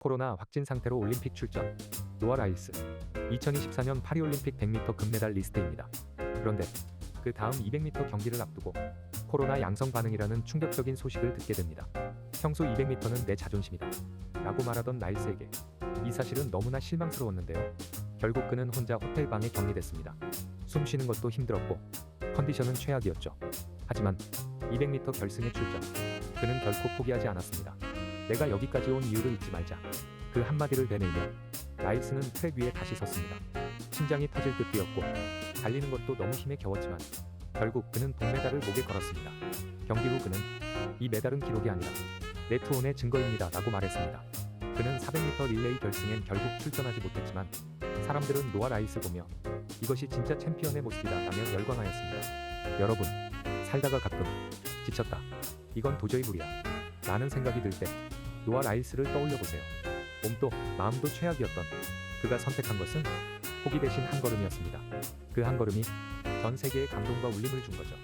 코로나 확진 상태로 올림픽 출전. 노아 라이스. 2024년 파리올림픽 100m 금메달 리스트입니다. 그런데 그 다음 200m 경기를 앞두고 코로나 양성 반응이라는 충격적인 소식을 듣게 됩니다. 평소 200m는 내 자존심이다. 라고 말하던 라이스에게 이 사실은 너무나 실망스러웠는데요. 결국 그는 혼자 호텔 방에 격리됐습니다. 숨 쉬는 것도 힘들었고 컨디션은 최악이었죠. 하지만 200m 결승에 출전. 그는 결코 포기하지 않았습니다. 내가 여기까지 온 이유를 잊지 말자. 그 한마디를 되뇌이며 라이스는 트랙 위에 다시 섰습니다. 심장이 터질 듯 뛰었고 달리는 것도 너무 힘에 겨웠지만 결국 그는 동메달을 목에 걸었습니다. 경기 후 그는 이 메달은 기록이 아니라 내 투혼의 증거입니다 라고 말했습니다. 그는 400m 릴레이 결승엔 결국 출전하지 못했지만 사람들은 노아 라이스 보며 이것이 진짜 챔피언의 모습이다 라며 열광하였습니다. 여러분, 살다가 가끔 지쳤다. 이건 도저히 무리야. 라는 생각이 들 때 노아 라이스를 떠올려 보세요. 몸도 마음도 최악이었던 그가 선택한 것은 포기 대신 한 걸음이었습니다. 그 한 걸음이 전 세계에 감동과 울림을 준 거죠.